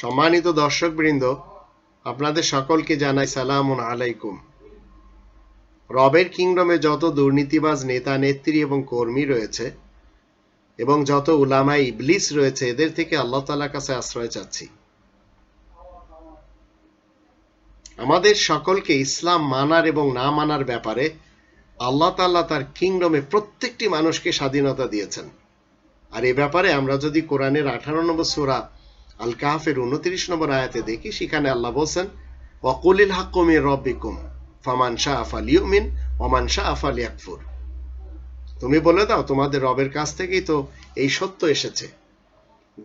সম্মানিত দর্শকবৃন্দ, আপনাদের সকলকে জানাই সালাম আলাইকুম। রবের কিংডমে যত দুর্নীতিবাজ নেতা, নেত্রী এবং কর্মী রয়েছে এবং যত উলামাই ইবলিস রয়েছে, এদের থেকে আল্লাহ তালার কাছে আশ্রয় চাচ্ছি। আমাদের সকলকে ইসলাম মানার এবং না মানার ব্যাপারে আল্লাহ তাল্লাহ তার কিংডমে প্রত্যেকটি মানুষকে স্বাধীনতা দিয়েছেন। আর এ ব্যাপারে আমরা যদি কোরআনের আঠারো নম্বর সুরা আল কাহাফের উনত্রিশ নম্বর আয়াতে দেখি, সেখানে আল্লাহ বলছেন, ওয়াকুলিল হাক্কুমির রব্বিকুম, ফামান শাহ আফাল ইউমিন ওমান শাহ আফাল ইয়াকফুর তুমি বলে দাও, তোমাদের রবের কাছ থেকেই তো এই সত্য এসেছে।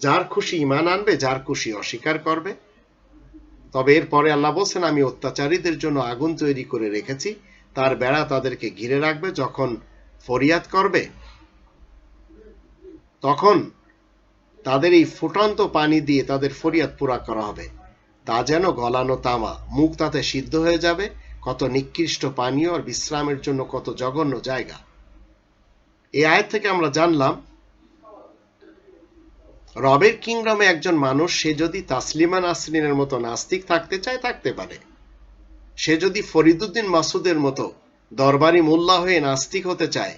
যার খুশি ইমান আনবে, যার খুশি অস্বীকার করবে। তবে এরপরে আল্লাহ বলছেন, আমি অত্যাচারীদের জন্য আগুন তৈরি করে রেখেছি। তার বেড়া তাদেরকে ঘিরে রাখবে। যখন ফরিয়াদ করবে, তখন তাদের এই ফুটন্ত পানি দিয়ে তাদের ফরিয়াদ পুরা করা হবে। তা যেন গলানো তামা, মুখ তাতে সিদ্ধ হয়ে যাবে, কত নিকৃষ্ট পানীয় আর বিশ্রামের জন্য কত জঘন্য জায়গা। এই আয়ের থেকে আমরা জানলাম, রবের কিংডমে একজন মানুষ, সে যদি তাসলিমা নাসরিনের মতো নাস্তিক থাকতে চায়, থাকতে পারে। সে যদি ফরিদুদ্দিন মাসুদের মতো দরবারি মোল্লা হয়ে নাস্তিক হতে চায়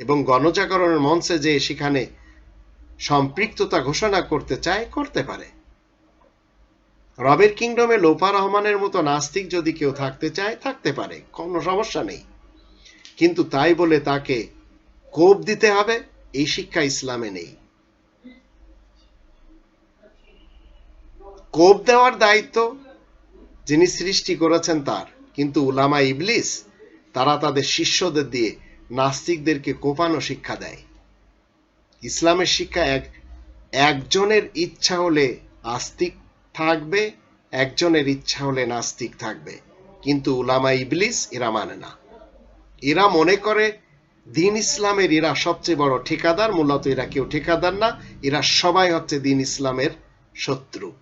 এবং গণজাগরণের মঞ্চে যে সেখানে সম্পৃক্ততা ঘোষণা করতে চায়, করতে পারে। রবের কিংডমে লোপা রহমানের মতো নাস্তিক যদি কেউ থাকতে চায়, থাকতে পারে, কোনো সমস্যা নেই। কিন্তু তাই বলে তাকে কোপ দিতে হবে, এই শিক্ষা ইসলামে নেই। কোপ দেওয়ার দায়িত্ব যিনি সৃষ্টি করেছেন তার, কিন্তু উলামা ইবলিস, তারা তাদের শিষ্যদের দিয়ে নাস্তিকদেরকে কোপানো শিক্ষা দেয়। ইসলামের শিক্ষা এক, একজনের ইচ্ছা হলে আস্তিক থাকবে, একজনের ইচ্ছা হলে নাস্তিক থাকবে। কিন্তু উলামা ইবলিস এরা মানে না। এরা মনে করে দিন ইসলামের এরা সবচেয়ে বড় ঠিকাদার, মূলত এরা কেউ ঠিকাদার না, এরা সবাই হচ্ছে দিন ইসলামের শত্রু।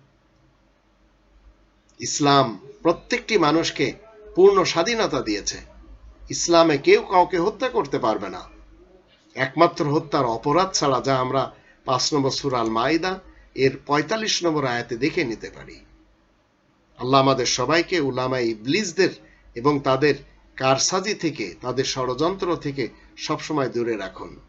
ইসলাম প্রত্যেকটি মানুষকে পূর্ণ স্বাধীনতা দিয়েছে। ইসলামে কেউ কাউকে হত্যা করতে পারবে না। একমাত্র হত্যার অপরাধ ছাড়া যা আমরা পাঁচ নম্বর সুরাল মাইদা এর পঁয়তাল্লিশ নম্বর আয়াতে দেখে নিতে পারি। আল্লাহ আমাদের সবাইকে উলামা ইবলিসদের এবং তাদের কারসাজি থেকে, তাদের ষড়যন্ত্র থেকে সবসময় দূরে রাখুন।